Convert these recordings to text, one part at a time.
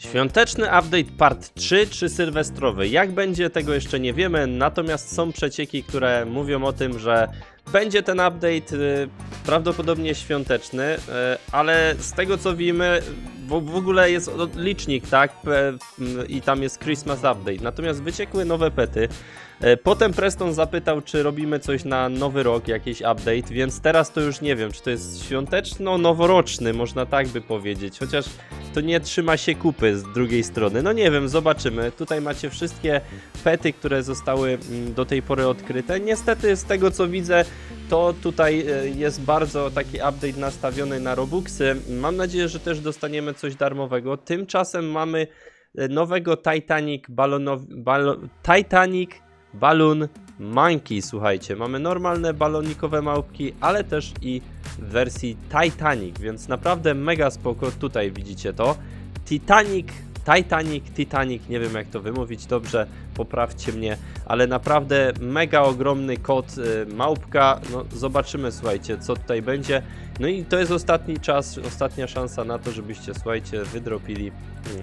Świąteczny update part 3 czy sylwestrowy? Jak będzie tego jeszcze nie wiemy, natomiast są przecieki, które mówią o tym, że będzie ten update y, prawdopodobnie świąteczny, y, ale z tego co wiemy, w, w ogóle jest licznik, tak? M, I tam jest Christmas update. Natomiast wyciekły nowe pety. Potem Preston zapytał, czy robimy coś na nowy rok, jakiś update, więc teraz to już nie wiem, czy to jest świąteczno-noworoczny, można tak by powiedzieć, chociaż to nie trzyma się kupy z drugiej strony. No nie wiem, zobaczymy. Tutaj macie wszystkie pety, które zostały mm, do tej pory odkryte. Niestety z tego co widzę, to tutaj e, jest bardzo taki update nastawiony na Robuxy. Mam nadzieję, że też dostaniemy coś darmowego. Tymczasem mamy e, nowego Titanic balonow... Balo... Titanic Balloon Monkey, słuchajcie. Mamy normalne balonikowe małpki, ale też i w wersji Titanic, więc naprawdę mega spoko. Tutaj widzicie to. Titanic, Titanic, Titanic, nie wiem jak to wymówić dobrze, poprawcie mnie, ale naprawdę mega ogromny kot, y, małpka. No zobaczymy, słuchajcie, co tutaj będzie. No i to jest ostatni czas, ostatnia szansa na to, żebyście, słuchajcie, wydropili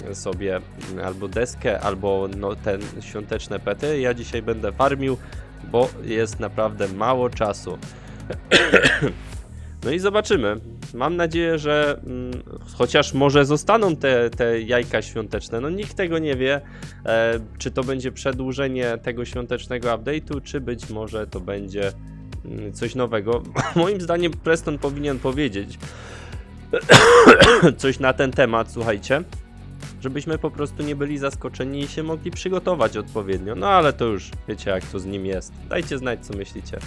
mm, sobie mm, albo deskę, albo no, ten świąteczne pety. Ja dzisiaj będę farmił, bo jest naprawdę mało czasu. No i zobaczymy. Mam nadzieję, że mm, chociaż może zostaną te, te jajka świąteczne. No nikt tego nie wie, e, czy to będzie przedłużenie tego świątecznego update'u, czy być może to będzie mm, coś nowego. Moim zdaniem Preston powinien powiedzieć coś na ten temat, słuchajcie. Żebyśmy po prostu nie byli zaskoczeni i się mogli przygotować odpowiednio. No ale to już wiecie jak to z nim jest. Dajcie znać co myślicie.